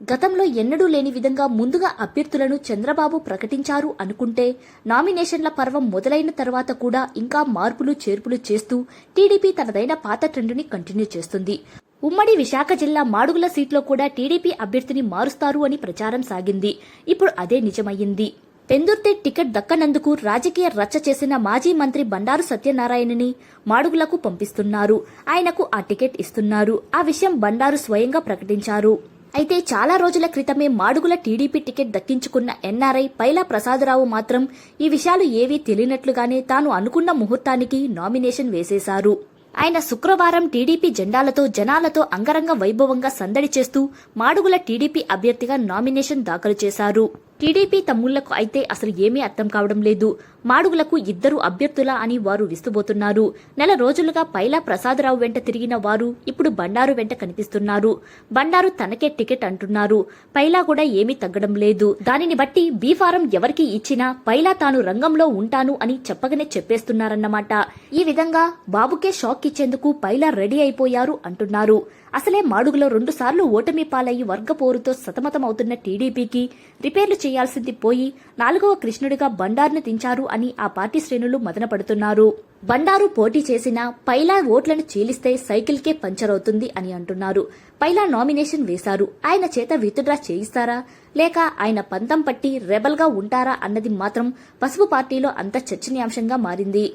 గతంలో ఎన్నడూ లేని విధంగా ముందుగా అభ్యర్థులను చంద్రబాబు ప్రకటించారు అనుకుంటే నామినేషన్ల పర్వం మొదలైన తర్వాత కూడా ఇంకా మార్పులు చేర్పులు చేస్తూ టీడీపీ తనదైన పాత ట్రెండుని కంటిన్యూ చేస్తుంది. ఉమ్మడి విశాఖ జిల్లా మాడుగుల సీట్లో కూడా టీడీపీ అభ్యర్థిని మారుస్తారు అని ప్రచారం సాగింది. ఇప్పుడు అదే నిజమయ్యింది. పెందుర్తి టికెట్ దక్కనందుకు రాజకీయ రచ్చ చేసిన మాజీ మంత్రి బండారు సత్యనారాయణని మాడుగులకు పంపిస్తున్నారు. ఆయనకు ఆ టికెట్ ఇస్తున్నారు. ఆ విషయం బండారు స్వయంగా ప్రకటించారు. అయితే చాలా రోజుల క్రితమే మాడుగుల టీడీపీ టికెట్ దక్కించుకున్న ఎన్ఆర్ఐ పైలా ప్రసాదరావు మాత్రం ఈ విషయాలు ఏవీ తెలియనట్లుగానే తాను అనుకున్న ముహూర్తానికి నామినేషన్ వేసేశారు. ఆయన శుక్రవారం టీడీపీ జెండాలతో జనాలతో అంగరంగ వైభవంగా సందడి చేస్తూ మాడుగుల టీడీపీ అభ్యర్థిగా నామినేషన్ దాఖలు చేశారు. టీడీపీ తమ్ముళ్ళకు అయితే అసలు ఏమీ అర్థం కావడం లేదు. మాడుగులకు ఇద్దరు అభ్యర్థులా అని వారు విస్తుబోతున్నారు నెల రోజులుగా పైలా ప్రసాదరావు వెంట తిరిగిన వారు ఇప్పుడు బండారు వెంట కనిపిస్తున్నారు. బండారు తనకే టికెట్ అంటున్నారు. పైలా కూడా ఏమీ తగ్గడం లేదు. దానిని బట్టి బీఫారం ఎవరికి ఇచ్చినా పైలా తాను రంగంలో ఉంటాను అని చెప్పగానే చెప్పేస్తున్నారన్నమాట. ఈ విధంగా బాబుకే షాక్ ఇచ్చేందుకు పైలా రెడీ అయిపోయారు అంటున్నారు. అసలే మాడుగులో రెండుసార్లు ఓటమి పాలయ్యి వర్గ పోరుతో సతమతమవుతున్న టీడీపీకి రిపేర్లు చేయాల్సింది పోయి నాలుగవ కృష్ణుడిగా బండారును దించారు అని ఆ పార్టీ శ్రేణులు మదనపడుతున్నారు. బండారు పోటీ చేసినా పైలా ఓట్లను చీలిస్తే సైకిల్కే పంచర్ అవుతుంది అని అంటున్నారు. పైలా నామినేషన్ వేశారు. ఆయన చేత విత్డ్రా చేయిస్తారా? లేక ఆయన పంతం పట్టి రెబల్గా ఉంటారా అన్నది మాత్రం పసుపు పార్టీలో అంత చర్చనీయాంశంగా మారింది.